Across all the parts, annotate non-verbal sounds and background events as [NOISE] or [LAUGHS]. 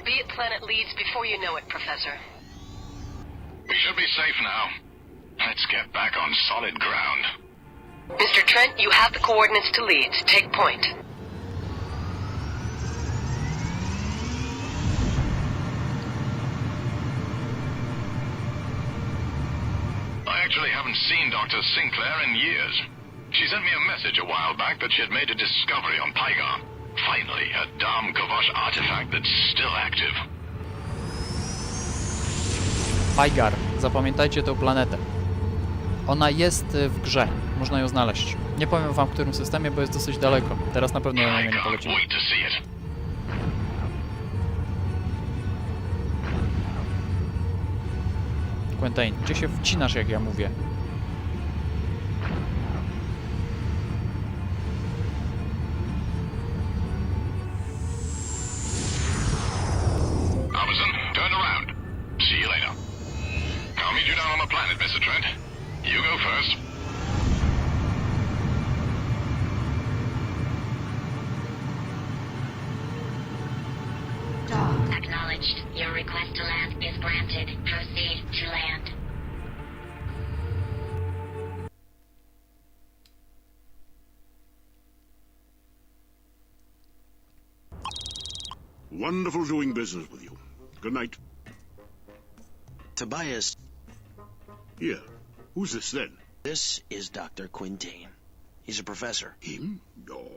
We'll be at Planet Leeds before you know it, Professor. We should be safe now. Let's get back on solid ground. Mr. Trent, you have the coordinates to Leeds. Take point. I actually haven't seen Dr. Sinclair in years. She sent me a message a while back that she had made a discovery on Pygar. Finally, a Dam Kovosh artifact that's still active. Pygar. Zapamiętajcie tę planetę. Ona jest y, w grze. Można ją znaleźć. Nie powiem wam w którym systemie, bo jest dosyć daleko. Teraz na pewno na nie polecimy. Quentin, gdzie się wcinasz, jak ja mówię? Wonderful doing business with you. Good night. Tobias, Here. Who's this then? this is Dr. Quintain. He's a professor. Him? Oh,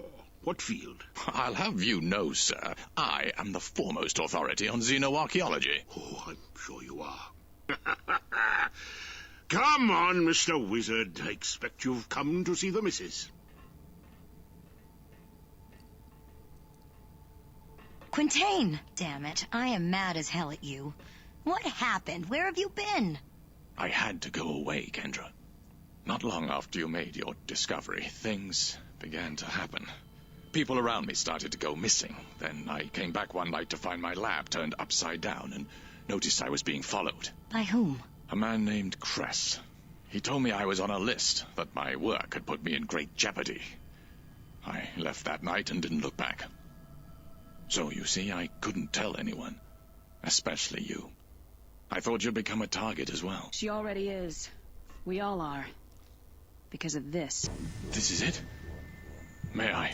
what field? I'll have you know, sir, I am the foremost authority on xenoarchaeology. Oh, I'm sure you are. [LAUGHS] come on, Mr. Wizard. I expect you've come to see the missus. Quintain! Damn it, I am mad as hell at you. What happened? Where have you been? I had to go away, Kendra. Not long after you made your discovery, things began to happen. People around me started to go missing. Then I came back one night to find my lab turned upside down and noticed I was being followed. By whom? A man named Cress. He told me I was on a list, that my work had put me in great jeopardy. I left that night and didn't look back. So, you see, I couldn't tell anyone. Especially you. I thought you'd become a target as well. She already is. We all are. Because of this. This is it? May I?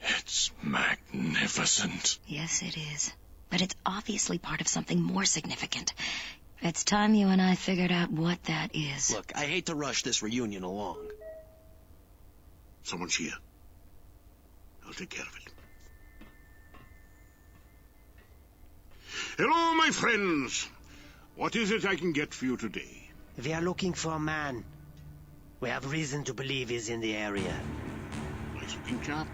It's magnificent. Yes, it is. But it's obviously part of something more significant. It's time you and I figured out what that is. Look, I hate to rush this reunion along. Someone's here. I'll take care of it. Hello, my friends. What is it I can get for you today? We are looking for a man. We have reason to believe he's in the area. Nice looking chap.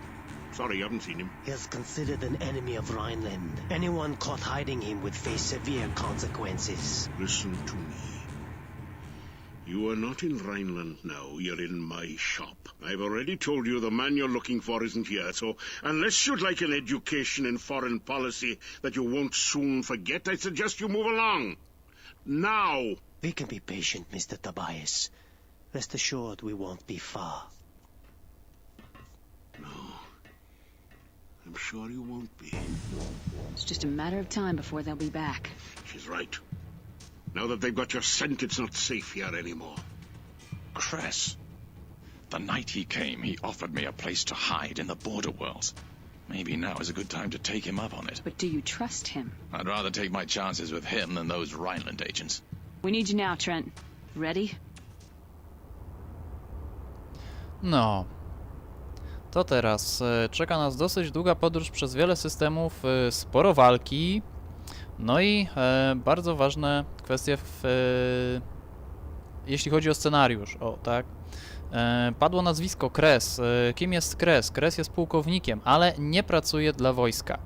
Sorry, I haven't seen him. He is considered an enemy of Rhineland. Anyone caught hiding him would face severe consequences. Listen to me. You are not in Rhineland now. You're in my shop. I've already told you the man you're looking for isn't here, so unless you'd like an education in foreign policy that you won't soon forget, I suggest you move along. Now! We can be patient, Mr. Tobias. Rest assured we won't be far. No. I'm sure you won't be. It's just a matter of time before they'll be back. She's right. Now that they've got your scent, it's not safe here anymore. Cress. The night he came, he offered me a place to hide in the border worlds. Maybe now is a good time to take him up on it. But do you trust him? I'd rather take my chances with him than those Rhineland agents. We need you now, Trent. Ready? No. To teraz e, czeka nas dosyć długa podróż przez wiele systemów, e, sporo walki, no i e, bardzo ważne kwestie w, e, jeśli chodzi o scenariusz. O, tak. E, padło nazwisko Kres. E, kim jest Kres? Kres jest pułkownikiem, ale nie pracuje dla wojska.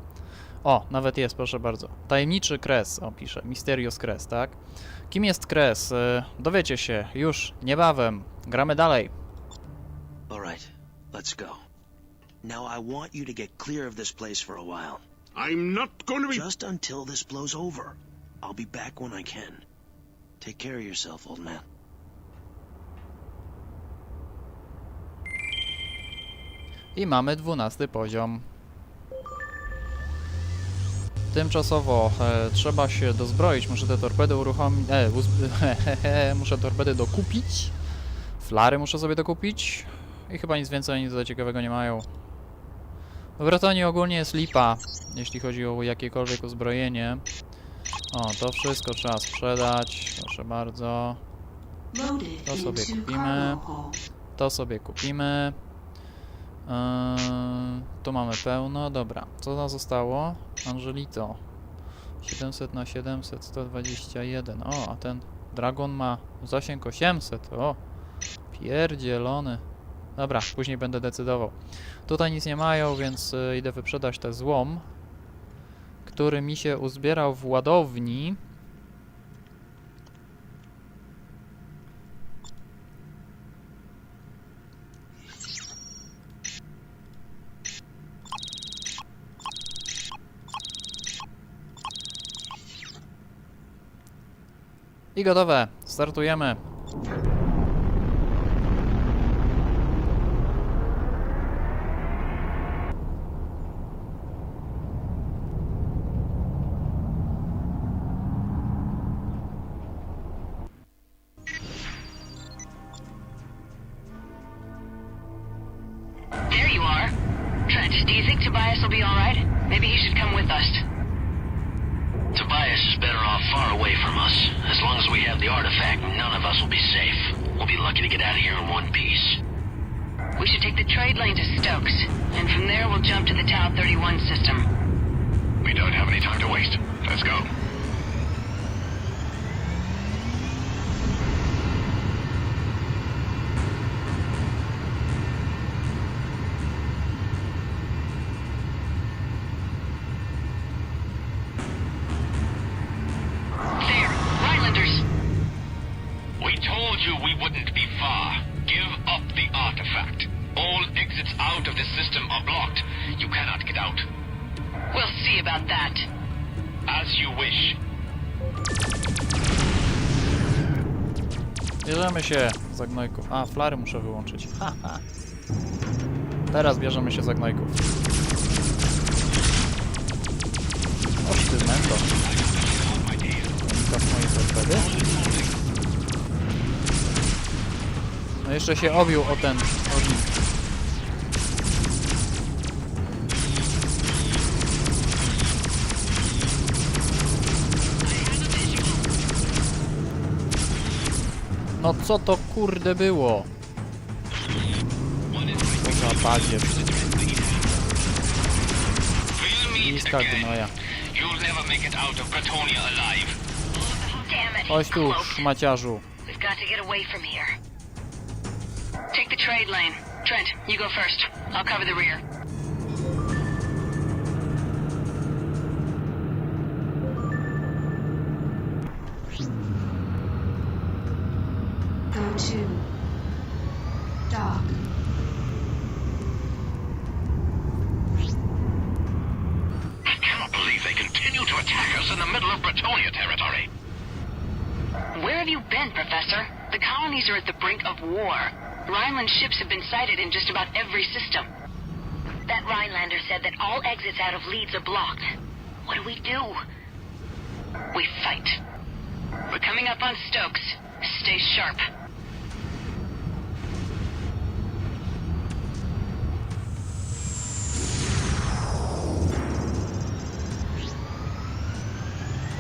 O, nawet jest, proszę bardzo. Tajemniczy Kres, o pisze. Mysterious Kres, tak? Kim jest Kres? E, dowiecie się już niebawem. Gramy dalej. Alright, let's go. Now I want you to get clear of this place for a while. I'm not going to be... Just until this blows over. I'll be back when I can. Take care of yourself, old man. I mamy 12 poziom. Tymczasowo e, trzeba się dozbroić. Muszę te torpedy uruchomić. E, [LAUGHS] muszę torpedy dokupić. Flary muszę sobie dokupić. I chyba nic więcej, nic za ciekawego nie mają. W Bretonii ogólnie jest lipa, jeśli chodzi o jakiekolwiek uzbrojenie. O, to wszystko trzeba sprzedać. Proszę bardzo. To sobie kupimy. To sobie kupimy. Yy, tu mamy pełno. Dobra, co nam zostało? Angelito. 700 na 700, 121. O, a ten Dragon ma zasięg 800. O, pierdzielony. Dobra, później będę decydował. Tutaj nic nie mają, więc y, idę wyprzedać ten złom, który mi się uzbierał w ładowni. I gotowe. Startujemy. The artifact, none of us will be safe. We'll be lucky to get out of here in one piece. We should take the trade lane to Stokes, and from there we'll jump to the Tau 31 system. We don't have any time to waste. Let's go. Bierzemy się za gnojków. A, flary muszę wyłączyć. Haha. Teraz bierzemy się za gnojków. Oż ty mendo. Unika moje torpedy. No jeszcze się obił o ten ognik. No co to kurde było? Kurwa bagier. Niska gnoja. Chodź tu, szmaciarzu. Take the trade lane. Trent, you go first. I'll cover the rear. Been, Professor? The colonies are at the brink of war. Rhineland ships have been sighted in just about every system. That Rhinelander said that all exits out of Leeds are blocked. What do we do? We fight. We're coming up on Stokes. Stay sharp.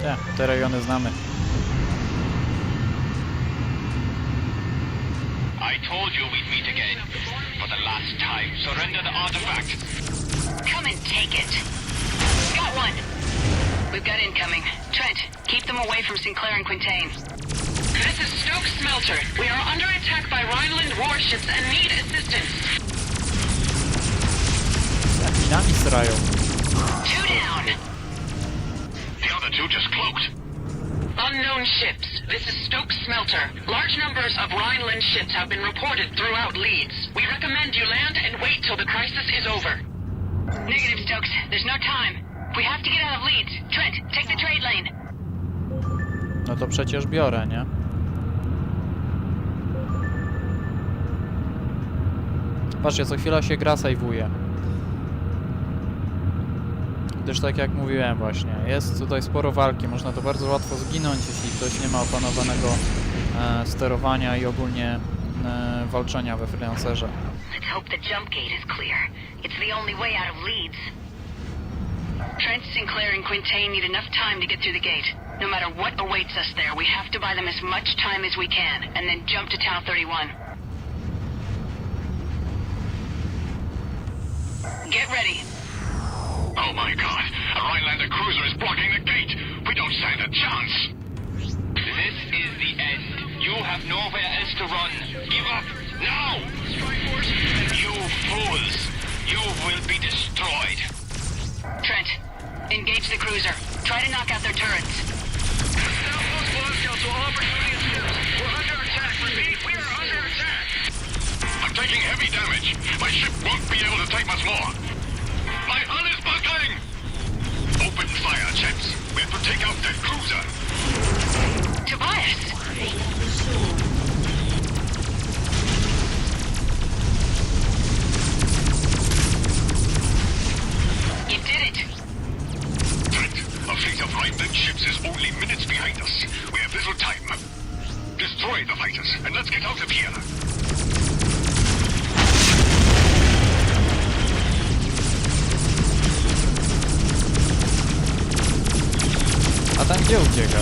Nie, te rejony znamy. I told you we'd meet again. For the last time, surrender the artifact. Come and take it. Got one. We've got incoming. Trent, keep them away from Sinclair and Quintain. This is Stokes Smelter. We are under attack by Rhineland warships and need assistance. Jak nami srają. Two down. The other two just cloaked. Unknown ships. This is Stokes Smelter. Large numbers of Rhineland ships have been reported throughout Leeds. We recommend you land and wait till the crisis is over. Negative, Stokes. There's no time. We have to get out of Leeds. Trent, take the trade lane. No to przecież biorę, nie? Patrzcie, co chwila się gra sejwuje. Gdyż tak jak mówiłem właśnie, jest tutaj sporo walki, można to bardzo łatwo zginąć, jeśli ktoś nie ma opanowanego e, sterowania i ogólnie e, walczenia we freelancerze. Let's hope the jump gate is clear. It's the only way out of Leeds. Trent, Sinclair, and Quintain need enough time to get through the gate. No matter what awaits us there, we have to buy them as much time as we can, and then jump to Tau 31. Get ready. Oh my god, a Rhinelander cruiser is blocking the gate. We don't stand a chance. This is the end. You have nowhere else to run. Give up now! Strike force! You fools! You will be destroyed. Trent, engage the cruiser. Try to knock out their turrets. I'm taking heavy damage. My ship won't be able to take much more. Fire, chaps. We have to take out that cruiser. Tobias! Gdzie ucieka?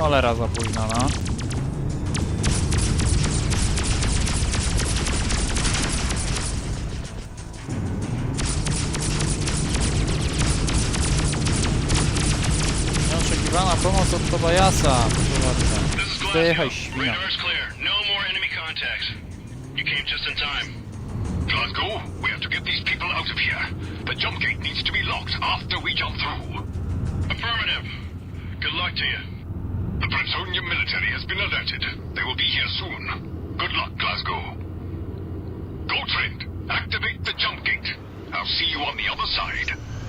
Cholera za późno, no. Nieoczekiwana pomoc od Tobiasa. Zdychaj, świnia. No. You came just in time. Glasgow, we have to get these people out of here. The jump gate needs to be locked after we jump through. Affirmative. Good luck to you. The military has been alerted. They will be here soon. Good luck, Glasgow. Go, Trent. Activate the jump gate. I'll see you on the other side.